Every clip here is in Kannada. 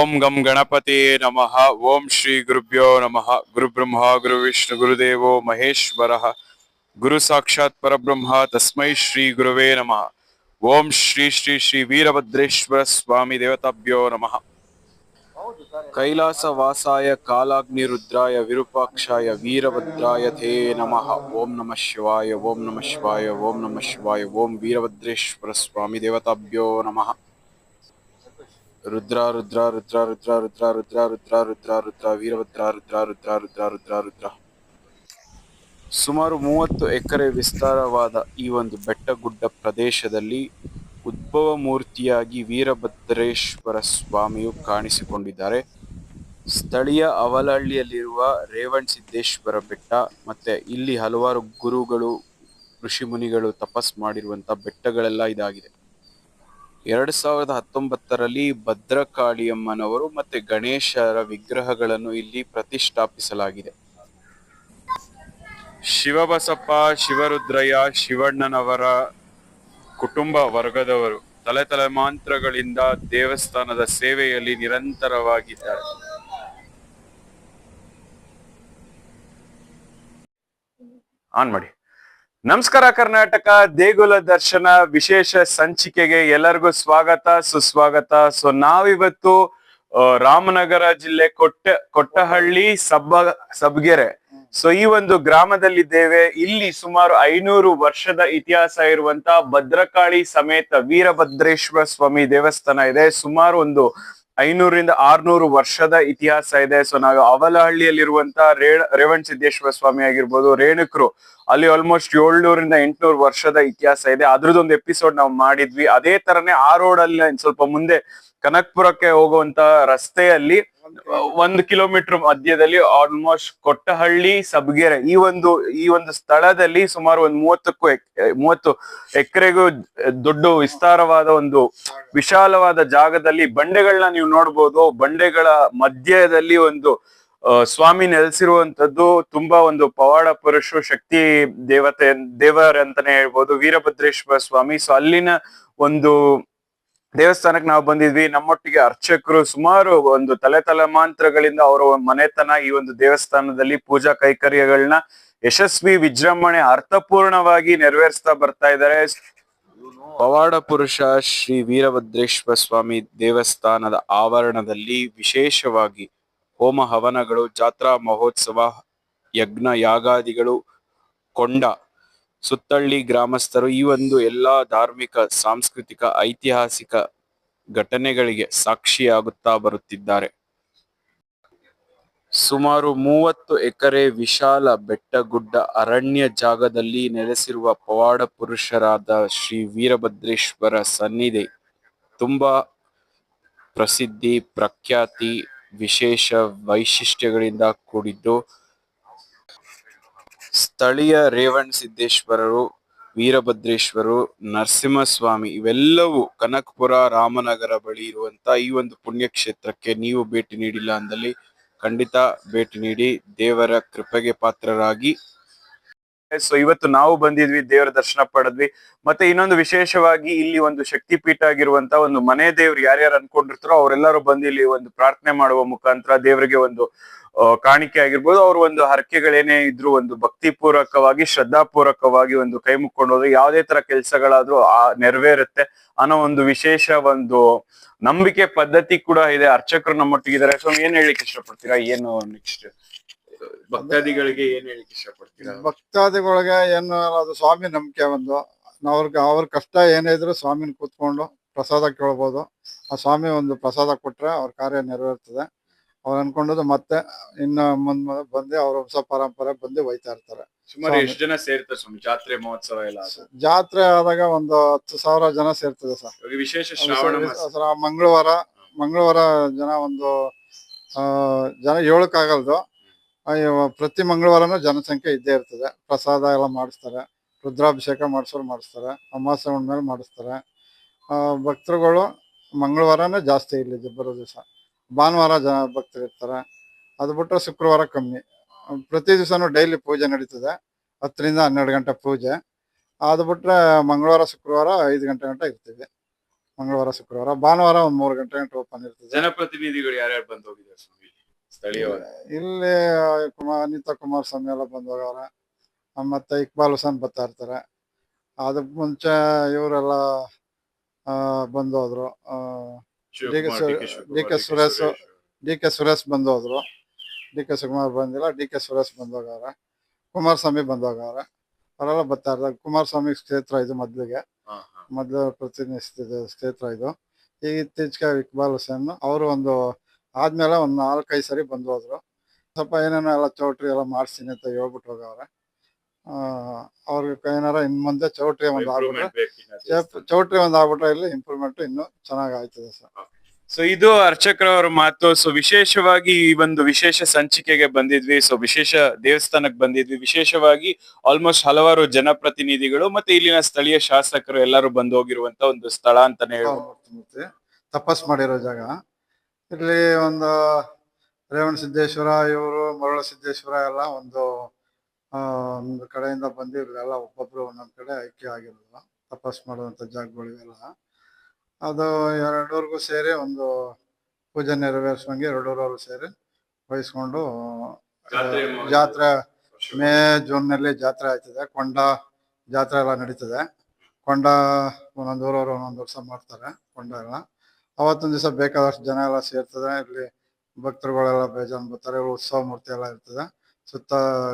ओम गम गणपते नम ओं श्री गुरभ्यो नम, गुरब्रह्म गुर विष्णु गुरदेव महेश्वर। गुरसाक्षात्ब्रह्म तस्म श्री गुरव नम। ओम श्री श्री श्री वीरभद्रेश्वर स्वामी देवताभ्यो नम। कैलासवासाय कालाग्निद्राय विरूपाक्षाय वीरभद्राय ते नम। ओं नम शिवाय ओं नम शिवाय, ओम नम शिवाय ओं वीरभद्रेश्वर स्वामी देवताभ्यो नमः। ರುದ್ರ ರುದ್ರ ರುದ್ರ ರುದ್ರ ರುದ್ರ ರುದ್ರ ರುದ್ರ ರುದ್ರ ರುದ್ರ ವೀರಭದ್ರ ರುದ್ರ ರುದ್ರ ರುದ್ರ ರುದ್ರ ರುದ್ರ ಸುಮಾರು ಮೂವತ್ತು ಎಕರೆ ವಿಸ್ತಾರವಾದ ಈ ಒಂದು ಬೆಟ್ಟಗುಡ್ಡ ಪ್ರದೇಶದಲ್ಲಿ ಉದ್ಭವ ಮೂರ್ತಿಯಾಗಿ ವೀರಭದ್ರೇಶ್ವರ ಸ್ವಾಮಿಯು ಕಾಣಿಸಿಕೊಂಡಿದ್ದಾರೆ ಸ್ಥಳೀಯ ಅವಲಹಳ್ಳಿಯಲ್ಲಿರುವ ರೇವಣ್ ಸಿದ್ದೇಶ್ವರ ಬೆಟ್ಟ ಮತ್ತೆ ಇಲ್ಲಿ ಹಲವಾರು ಗುರುಗಳು ಋಷಿ ಮುನಿಗಳು ತಪಸ್ ಮಾಡಿರುವಂತ ಬೆಟ್ಟಗಳೆಲ್ಲ ಇದಾಗಿದೆ ಎರಡ್ ಸಾವಿರದ ಹತ್ತೊಂಬತ್ತರಲ್ಲಿ ಭದ್ರಕಾಳಿಯಮ್ಮನವರು ಮತ್ತೆ ಗಣೇಶರ ವಿಗ್ರಹಗಳನ್ನು ಇಲ್ಲಿ ಪ್ರತಿಷ್ಠಾಪಿಸಲಾಗಿದೆ. ಶಿವಬಸಪ್ಪ ಶಿವರುದ್ರಯ್ಯ ಶಿವಣ್ಣನವರ ಕುಟುಂಬ ವರ್ಗದವರು ತಲೆ ಮಾಂತ್ರಗಳಿಂದ ದೇವಸ್ಥಾನದ ಸೇವೆಯಲ್ಲಿ ನಿರಂತರವಾಗಿದ್ದಾರೆ. ಆನ್ ಮಾಡಿ. ನಮಸ್ಕಾರ ಕರ್ನಾಟಕ, ದೇಗುಲ ದರ್ಶನ ವಿಶೇಷ ಸಂಚಿಕೆಗೆ ಎಲ್ಲರಿಗೂ ಸ್ವಾಗತ, ಸುಸ್ವಾಗತ. ಸೊ ನಾವಿವತ್ತು ರಾಮನಗರ ಜಿಲ್ಲೆ ಕೊಟ್ಟ, ಕೊಟ್ಟಹಳ್ಳಿ ಸಬ್ಬ, ಸಬ್ಗೆರೆ. ಸೊ ಈ ಒಂದು ಗ್ರಾಮದಲ್ಲಿದ್ದೇವೆ. ಇಲ್ಲಿ ಸುಮಾರು ಐನೂರು ವರ್ಷದ ಇತಿಹಾಸ ಇರುವಂತ ಭದ್ರಕಾಳಿ ಸಮೇತ ವೀರಭದ್ರೇಶ್ವರ ಸ್ವಾಮಿ ದೇವಸ್ಥಾನ ಇದೆ. ಸುಮಾರು ಒಂದು ಐನೂರಿಂದ ಆರ್ನೂರು ವರ್ಷದ ಇತಿಹಾಸ ಇದೆ. ಸೊ ನಾವು ಅವಲಹಳ್ಳಿಯಲ್ಲಿರುವಂತ ರೇ ರೇವಣ್ ಸಿದ್ದೇಶ್ವರ ಸ್ವಾಮಿ ಆಗಿರ್ಬೋದು, ರೇಣುಕರು, ಅಲ್ಲಿ ಆಲ್ಮೋಸ್ಟ್ ಏಳ್ನೂರಿಂದ ಎಂಟ್ನೂರು ವರ್ಷದ ಇತಿಹಾಸ ಇದೆ. ಅದ್ರದ್ದೊಂದು ಎಪಿಸೋಡ್ ನಾವು ಮಾಡಿದ್ವಿ. ಅದೇ ತರನೇ ಆ ರೋಡ್ ಅಲ್ಲಿ ಸ್ವಲ್ಪ ಮುಂದೆ ಕನಕ್ಪುರಕ್ಕೆ ಹೋಗುವಂತ ರಸ್ತೆಯಲ್ಲಿ ಒಂದು ಕಿಲೋಮೀಟರ್ ಮಧ್ಯದಲ್ಲಿ ಆಲ್ಮೋಸ್ಟ್ ಕೊಟ್ಟಹಳ್ಳಿ, ಸಬ್ಗೆರೆ ಈ ಒಂದು ಈ ಒಂದು ಸ್ಥಳದಲ್ಲಿ ಸುಮಾರು ಒಂದು ಮೂವತ್ತಕ್ಕೂ ಮೂವತ್ತು ಎಕರೆಗೂ ದೊಡ್ಡ ವಿಸ್ತಾರವಾದ ಒಂದು ವಿಶಾಲವಾದ ಜಾಗದಲ್ಲಿ ಬಂಡೆಗಳನ್ನ ನೀವು ನೋಡ್ಬೋದು. ಬಂಡೆಗಳ ಮಧ್ಯದಲ್ಲಿ ಒಂದು ಸ್ವಾಮಿ ನೆಲೆಸಿರುವಂತದ್ದು ತುಂಬಾ ಒಂದು ಪವಾಡ ಪುರುಷ ಶಕ್ತಿ ದೇವತೆ ದೇವರಂತಾನೆ ಹೇಳ್ಬೋದು. ವೀರಭದ್ರೇಶ್ವರ ಸ್ವಾಮಿ. ಸೊ ಅಲ್ಲಿನ ಒಂದು ದೇವಸ್ಥಾನಕ್ಕೆ ನಾವು ಬಂದಿದ್ವಿ. ನಮ್ಮೊಟ್ಟಿಗೆ ಅರ್ಚಕರು ಸುಮಾರು ಒಂದು ತಲೆ ತಲೆಮಾಂತ್ರಗಳಿಂದ ಅವರ ಮನೆತನ ಈ ಒಂದು ದೇವಸ್ಥಾನದಲ್ಲಿ ಪೂಜಾ ಕೈಕರ್ಯಗಳನ್ನ ಯಶಸ್ವಿ ವಿಜೃಂಭಣೆ ಅರ್ಥಪೂರ್ಣವಾಗಿ ನೆರವೇರಿಸ್ತಾ ಬರ್ತಾ ಇದ್ದಾರೆ. ಪವಾಡ ಪುರುಷ ಶ್ರೀ ವೀರಭದ್ರೇಶ್ವರ ಸ್ವಾಮಿ ದೇವಸ್ಥಾನದ ಆವರಣದಲ್ಲಿ ವಿಶೇಷವಾಗಿ ಹೋಮ ಹವನಗಳು, ಜಾತ್ರಾ ಮಹೋತ್ಸವ, ಯಜ್ಞ ಯಾಗಾದಿಗಳು ಕೊಂಡ ಸುತ್ತಳ್ಳಿ ಗ್ರಾಮಸ್ಥರು ಈ ಒಂದು ಎಲ್ಲಾ ಧಾರ್ಮಿಕ, ಸಾಂಸ್ಕೃತಿಕ, ಐತಿಹಾಸಿಕ ಘಟನೆಗಳಿಗೆ ಸಾಕ್ಷಿಯಾಗುತ್ತಾ ಬರುತ್ತಿದ್ದಾರೆ. ಸುಮಾರು ಮೂವತ್ತು ಎಕರೆ ವಿಶಾಲ ಬೆಟ್ಟಗುಡ್ಡ ಅರಣ್ಯ ಜಾಗದಲ್ಲಿ ನೆಲೆಸಿರುವ ಪವಾಡ ಪುರುಷರಾದ ಶ್ರೀ ವೀರಭದ್ರೇಶ್ವರ ಸನ್ನಿಧಿ ತುಂಬಾ ಪ್ರಸಿದ್ಧಿ, ಪ್ರಖ್ಯಾತಿ, ವಿಶೇಷ ವೈಶಿಷ್ಟ್ಯಗಳಿಂದ ಕೂಡಿದ್ದು ಸ್ಥಳೀಯ ರೇವಣ್ ಸಿದ್ದೇಶ್ವರರು ವೀರಭದ್ರೇಶ್ವರರು ನರಸಿಂಹಸ್ವಾಮಿ ಇವೆಲ್ಲವೂ ಕನಕಪುರ, ರಾಮನಗರ ಬಳಿ ಇರುವಂತ ಈ ಒಂದು ಪುಣ್ಯಕ್ಷೇತ್ರಕ್ಕೆ ನೀವು ಭೇಟಿ ನೀಡಿಲ್ಲ ಅಂದಲ್ಲಿ ಖಂಡಿತ ಭೇಟಿ ನೀಡಿ ದೇವರ ಕೃಪೆಗೆ ಪಾತ್ರರಾಗಿ. ಸೊ ಇವತ್ತು ನಾವು ಬಂದಿದ್ವಿ, ದೇವರ ದರ್ಶನ ಪಡೆದ್ವಿ. ಮತ್ತೆ ಇನ್ನೊಂದು ವಿಶೇಷವಾಗಿ ಇಲ್ಲಿ ಒಂದು ಶಕ್ತಿ ಪೀಠ ಆಗಿರುವಂತ ಒಂದು ಮನೆ ದೇವ್ರು ಯಾರ್ಯಾರು ಅನ್ಕೊಂಡಿರ್ತಾರೋ ಅವರೆಲ್ಲರೂ ಬಂದು ಇಲ್ಲಿ ಒಂದು ಪ್ರಾರ್ಥನೆ ಮಾಡುವ ಮುಖಾಂತರ ದೇವರಿಗೆ ಒಂದು ಕಾಣಿಕೆ ಆಗಿರ್ಬೋದು. ಅವ್ರ ಒಂದು ಹರಕೆಗಳೇನೇ ಇದ್ರು, ಒಂದು ಭಕ್ತಿ ಪೂರ್ವಕವಾಗಿ ಶ್ರದ್ಧಾ ಪೂರ್ವಕವಾಗಿ ಒಂದು ಕೈ ಮುಕ್ಕೊಂಡು ಹೋದ್ರೆ ಯಾವುದೇ ತರ ಕೆಲಸಗಳಾದ್ರೂ ಆ ನೆರವೇರುತ್ತೆ ಅನ್ನೋ ಒಂದು ವಿಶೇಷ ಒಂದು ನಂಬಿಕೆ ಪದ್ಧತಿ ಕೂಡ ಇದೆ. ಅರ್ಚಕರು ನಮ್ಮೊಟ್ಟಿಗಿದ್ದಾರೆ ಸೊ ಏನ್ ಹೇಳಿಕ್ ಇಷ್ಟಪಡ್ತೀರಾ? ಏನು ನೆಕ್ಸ್ಟ್ ಭಕ್ತಾದಿಗಳಿಗೆ ಏನ್ ಹೇಳಿಕ್ ಇಷ್ಟಪಡ್ತೀರಾ? ಭಕ್ತಾದಿಗಳಿಗೆ ಏನು, ಅದು ಸ್ವಾಮಿ ನಂಬಿಕೆ ಒಂದು. ಅವ್ರಿಗೆ, ಅವ್ರ ಕಷ್ಟ ಏನೇ ಇದ್ರು ಸ್ವಾಮಿನ ಕೂತ್ಕೊಂಡು ಪ್ರಸಾದ ಕೇಳ್ಬೋದು. ಆ ಸ್ವಾಮಿ ಒಂದು ಪ್ರಸಾದ ಕೊಟ್ರೆ ಅವ್ರ ಕಾರ್ಯ ನೆರವೇರ್ತದೆ. ಅವ್ರು ಅನ್ಕೊಂಡದ್ದು ಮತ್ತೆ ಇನ್ನ ಮುಂದ್ ಮುಂದೆ ಬಂದು ಅವ್ರ ವಂಶ ಪರಂಪರೆ ಬಂದು ಒಯ್ತಾ ಇರ್ತಾರೆ. ಸುಮಾರು ಎಷ್ಟು ಜನ ಸೇರ್ತಾರೆ ಸ್ವಾಮಿ? ಜಾತ್ರೆ ಮಹೋತ್ಸವ ಎಲ್ಲ ಆದಾಗ? ಜಾತ್ರೆ ಆದಾಗ ಒಂದು ಹತ್ತು ಸಾವಿರ ಜನ ಸೇರ್ತದೆ ಸರ್. ಇವಾಗ ವಿಶೇಷ ಶ್ರಾವಣ ಮಾಸ. ಮಂಗಳವಾರ ಮಂಗಳವಾರ ಜನ ಒಂದು ಆ ಜನ ಏಳಕ್ಕಾಗಲ್ದು ಆಗಲ್ದು. ಪ್ರತಿ ಮಂಗಳವಾರನು ಜನಸಂಖ್ಯೆ ಇದ್ದೇ ಇರ್ತದೆ. ಪ್ರಸಾದ ಎಲ್ಲ ಮಾಡಿಸ್ತಾರೆ. ರುದ್ರಾಭಿಷೇಕ ಮಾಡಿಸೋರು ಮಾಡಿಸ್ತಾರೆ. ಅಮಾವಾಸ್ಯೆ ಮೇಲೆ ಮಾಡಿಸ್ತಾರೆ. ಆ, ಭಕ್ತರುಗಳು ಮಂಗಳವಾರನೇ ಜಾಸ್ತಿ ಇಲ್ಲಿ ಬರೋ ದಿವಸ ಭಾನುವಾರ ಜನ ಭಕ್ತರು ಇರ್ತಾರೆ. ಅದು ಬಿಟ್ಟರೆ ಶುಕ್ರವಾರ ಕಮ್ಮಿ. ಪ್ರತಿ ದಿವಸನೂ ಡೈಲಿ ಪೂಜೆ ನಡೀತದೆ. ಹತ್ತರಿಂದ ಹನ್ನೆರಡು ಗಂಟೆ ಪೂಜೆ. ಅದು ಬಿಟ್ರೆ ಮಂಗಳವಾರ ಶುಕ್ರವಾರ ಐದು ಗಂಟೆ ಗಂಟೆ ಇರ್ತೀವಿ. ಮಂಗಳವಾರ ಶುಕ್ರವಾರ. ಭಾನುವಾರ ಒಂದು ಮೂರು ಗಂಟೆ ಗಂಟೆ ಓಪನ್ ಇರ್ತದೆ. ಜನಪ್ರತಿನಿಧಿಗಳು ಯಾರ್ಯಾರು ಬಂದು ಹೋಗಿದ್ದಾರೆ ಸ್ವಾಮಿ ಸ್ಥಳೀಯ ಇಲ್ಲಿ ಕುಮಾರ್ ಅನಿತಾ ಕುಮಾರಸ್ವಾಮಿ ಎಲ್ಲ ಬಂದು ಹೋಗವ್ರ. ಮತ್ತೆ ಇಕ್ಬಾಲ್ ಹುಸೇನ್ ಬರ್ತಾ ಇರ್ತಾರೆ. ಅದಕ್ಕೆ ಮುಂಚೆ ಇವರೆಲ್ಲ ಬಂದು ಹೋದ್ರು. ಡಿ ಕೆ ಡಿ ಸುರೇಶ್ ಬಂದೋದ್ರು ಡಿ ಕೆ ಸುರೇಶ್ ಬಂದ್ ಹೋದ್ರು ಡಿ ಕೆ ಶಿವಕುಮಾರ್ ಬಂದಿಲ್ಲ ಡಿ ಕೆ ಸುರೇಶ್ ಬಂದೋಗವ್ರೆ. ಕುಮಾರಸ್ವಾಮಿ ಬಂದೋಗವ್ರೆ. ಅವರೆಲ್ಲ ಬರ್ತಾ ಇರ್ತಾರೆ ಕುಮಾರಸ್ವಾಮಿ ಕ್ಷೇತ್ರ ಇದು ಮೊದ್ಲಿಗೆ. ಮೊದಲು ಪ್ರತಿನಿಧಿಸ್ತಿದ್ದ ಕ್ಷೇತ್ರ ಇದು. ಈಗ ಇತ್ತೀಚೆಗೆ ಇಕ್ಬಾಲ್ ಹುಸೇನ್ ಅವರು ಒಂದು ಆದ್ಮೇಲೆ ಒಂದ್ ನಾಲ್ಕೈದು ಸರಿ ಬಂದು ಹೋದ್ರು ಸ್ವಲ್ಪ ಏನೇನೋ ಎಲ್ಲ ಚೌಟ್ರಿ ಎಲ್ಲ ಮಾಡಿಸ್ತೀನಿ ಅಂತ ಹೇಳ್ಬಿಟ್ಟು ಹೋಗವ್ರೆ. ಅವ್ರಿಗೆ ಏನಾರ ಇನ್ ಮುಂದೆ ಚೌಟ್ರಿ ಒಂದ್ ಆಗ್ಬಿಟ್ರೆ. ಚೌಟ್ರಿ ಒಂದ್ ಆಗ್ಬಿಟ್ರೆ ಇಲ್ಲಿ ಇಂಪ್ರೂವ್ಮೆಂಟ್ ಇನ್ನು ಚೆನ್ನಾಗಿ ಆಯ್ತದೆ ಸರ್. ಸೊ ಇದು ಅರ್ಚಕರವರ ಮಾತು. ಸೊ ವಿಶೇಷವಾಗಿ ಈ ಒಂದು ವಿಶೇಷ ಸಂಚಿಕೆಗೆ ಬಂದಿದ್ವಿ. ಸೊ ವಿಶೇಷ ದೇವಸ್ಥಾನಕ್ಕೆ ಬಂದಿದ್ವಿ. ವಿಶೇಷವಾಗಿ ಆಲ್ಮೋಸ್ಟ್ ಹಲವಾರು ಜನಪ್ರತಿನಿಧಿಗಳು ಮತ್ತೆ ಇಲ್ಲಿನ ಸ್ಥಳೀಯ ಶಾಸಕರು ಎಲ್ಲರೂ ಬಂದು ಹೋಗಿರುವಂತ ಒಂದು ಸ್ಥಳ ಅಂತಾನೆ ಹೇಳ್ಬೋದು. ತಪಸ್ ಮಾಡಿರೋ ಜಾಗ. ಇಲ್ಲಿ ಒಂದು ರೇವಣ ಸಿದ್ದೇಶ್ವರ ಇವರು ಮರಳ ಸಿದ್ದೇಶ್ವರ ಎಲ್ಲ ಒಂದು ಒಂದು ಕಡೆಯಿಂದ ಬಂದಿರೋದೆಲ್ಲ ಒಬ್ಬೊಬ್ರು ಒಂದೊಂದು ಕಡೆ ಐಕ್ಯ ಆಗಿರೋದು ತಪಾಸ್ ಮಾಡುವಂತ ಜಾಗಗಳಿಗೆಲ್ಲ ಅದು ಎರಡೂರಿಗೂ ಸೇರಿ ಒಂದು ಪೂಜೆ ನೆರವೇರಿಸುವಂಗೆ ಎರಡೂರವರು ಸೇರಿ ವಹಿಸ್ಕೊಂಡು ಜಾತ್ರೆ ಮೇ ಜೂನ್ನಲ್ಲಿ ಜಾತ್ರೆ ಆಯ್ತದೆ. ಕೊಂಡ ಜಾತ್ರೆ ಎಲ್ಲ ನಡೀತದೆ. ಕೊಂಡ ಒಂದೊಂದು ಊರವರು ಒಂದೊಂದು ವರ್ಷ ಮಾಡ್ತಾರೆ ಕೊಂಡ ಎಲ್ಲ. ಅವತ್ತೊಂದು ದಿವಸ ಬೇಕಾದಷ್ಟು ಜನ ಎಲ್ಲ ಸೇರ್ತದೆ. ಇಲ್ಲಿ ಭಕ್ತರುಗಳೆಲ್ಲ ಬೇಜಾನ್ ಬರ್ತಾರೆ. ಉತ್ಸವ ಮೂರ್ತಿ ಎಲ್ಲ ಇರ್ತದೆ. ಸುತ್ತ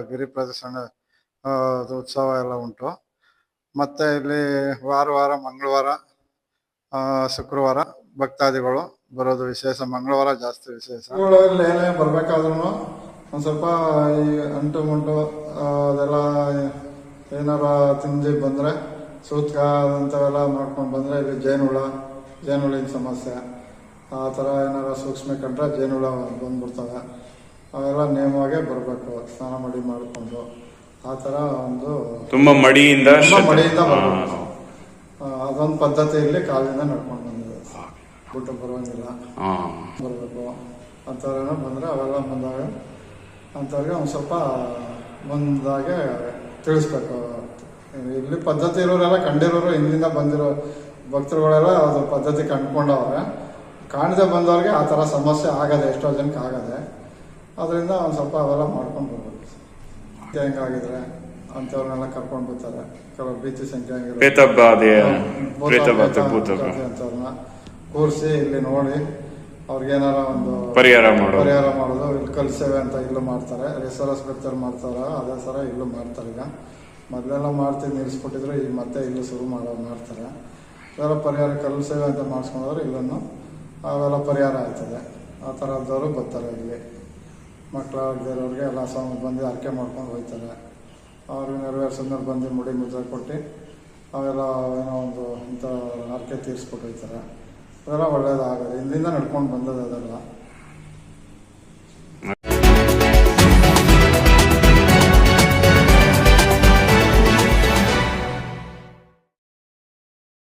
ಗಿರಿ ಪ್ರದರ್ಶನ ಉತ್ಸವ ಎಲ್ಲ ಉಂಟು. ಮತ್ತೆ ಇಲ್ಲಿ ವಾರ ವಾರ ಮಂಗಳವಾರ ಶುಕ್ರವಾರ ಭಕ್ತಾದಿಗಳು ಬರೋದು ವಿಶೇಷ. ಮಂಗಳವಾರ ಜಾಸ್ತಿ ವಿಶೇಷ. ಏನೇ ಬರ್ಬೇಕಾದ್ರೂ ಒಂದು ಸ್ವಲ್ಪ ಈ ಅಂಟು ಮುಂಟು ಅದೆಲ್ಲ ಏನಾರ ತಿಂದು ಬಂದ್ರೆ ಸೂತ್ಕ ಅಂಥವೆಲ್ಲ ಮಾಡ್ಕೊಂಡು ಬಂದ್ರೆ ಇಲ್ಲಿ ಜೇನುಹುಳ ಜೇನುಳಿನ ಸಮಸ್ಯೆ, ಆ ಥರ ಏನಾರ ಸೂಕ್ಷ್ಮ ಕಂಡ್ರೆ ಜೇನುಹುಳ ಬಂದ್ಬಿಡ್ತವೆ. ಅವೆಲ್ಲ ನೇಮವಾಗೇ ಬರಬೇಕು ಸ್ನಾನ ಮಾಡಿ ಮಾಡಿಕೊಂಡು. ಆ ಥರ ಒಂದು ತುಂಬಾ ಮಡಿಯಿಂದ ತುಂಬ ಮಳೆಯಿಂದ ಬರ್ಬೇಕು. ಅದೊಂದು ಪದ್ಧತಿ ಇಲ್ಲಿ ಕಾಲಿಂದ ನಡ್ಕೊಂಡು ಬಂದಿದೆ. ಬಿಟ್ಟು ಬರೋಂಗಿಲ್ಲ. ಬರಬೇಕು. ಅಂಥವ್ರೇನೋ ಬಂದರೆ ಅವೆಲ್ಲ ಬಂದಾಗ ಅಂಥವ್ರಿಗೆ ಒಂದು ಸ್ವಲ್ಪ ಬಂದಾಗೆ ತಿಳಿಸ್ಬೇಕು. ಇಲ್ಲಿ ಪದ್ಧತಿ ಇರೋರೆಲ್ಲ ಕಂಡಿರೋರು ಹಿಂದಿಂದ ಬಂದಿರೋ ಭಕ್ತರುಗಳೆಲ್ಲ ಅದು ಪದ್ಧತಿ ಕಂಡ್ಕೊಂಡವ್ರೆ. ಕಾಣದೆ ಬಂದವ್ರಿಗೆ ಆ ಥರ ಸಮಸ್ಯೆ ಆಗದೆ ಎಷ್ಟೋ ಜನಕ್ಕೆ ಆಗದೆ. ಅದರಿಂದ ಒಂದು ಸ್ವಲ್ಪ ಅವೆಲ್ಲ ಮಾಡ್ಕೊಂಡು ಬರ್ಬೇಕು. ಹೆಂಗಾಗಿದ್ರೆ ಅಂಥವ್ರನ್ನೆಲ್ಲ ಕರ್ಕೊಂಡು ಬರ್ತಾರೆ. ಕೆಲವು ಬೀಚ್ ಸಂಖ್ಯೆ ಅಂಥವ್ರನ್ನ ಕೂರಿಸಿ ಇಲ್ಲಿ ನೋಡಿ ಅವ್ರಿಗೇನಾರ ಒಂದು ಪರಿಹಾರ ಮಾಡೋದು. ಪರಿಹಾರ ಮಾಡೋದು. ಇಲ್ಲಿ ಕಲಿಸೇವೆ ಅಂತ ಇಲ್ಲೂ ಮಾಡ್ತಾರೆ. ರಿಸರ್ವ್ ಸ್ಪೆಕ್ಟರ್ ಮಾಡ್ತಾರ? ಅದೇ ಸರ ಇಲ್ಲೂ ಮಾಡ್ತಾರೆ ಈಗ. ಮೊದಲೆಲ್ಲ ಮಾಡ್ತೀವಿ ನಿಲ್ಲಿಸ್ಬಿಟ್ಟಿದ್ರು ಈಗ ಮತ್ತೆ ಇಲ್ಲೂ ಶುರು ಮಾಡೋ ಮಾಡ್ತಾರೆ. ಅದೆಲ್ಲ ಪರಿಹಾರ ಕಲಿಸೇವೆ ಅಂತ ಮಾಡಿಸ್ಕೊಂಡ್ರೆ ಇಲ್ಲೂ ಅವೆಲ್ಲ ಪರಿಹಾರ ಆಯ್ತದೆ ಆ ಥರದವರು ಬರ್ತಾರೆ ಇಲ್ಲಿ ಮಕ್ಕಳಾಗದಿರೋರಿಗೆ ಎಲ್ಲ ಸ್ವಾಮಿ ಬಂದು ಹರಕೆ ಮಾಡ್ಕೊಂಡು ಹೋಗ್ತಾರೆ. ಅವ್ರಿಗೆ ನೆರವೇರ್ಸಿದ್ಮೇಲೆ ಬಂದು ಮುಡಿ ಮುದ್ರೆ ಕೊಟ್ಟು ಅವೆಲ್ಲ ಏನೋ ಒಂದು ಇಂಥ ಹರಕೆ ತೀರಿಸ್ಬಿಟ್ಟು ಹೋಗ್ತಾರೆ. ಅದೆಲ್ಲ ಒಳ್ಳೇದಾಗದೆ ಇಲ್ಲಿಂದ ನಡ್ಕೊಂಡು ಬಂದದ್ದು ಅದೆಲ್ಲ.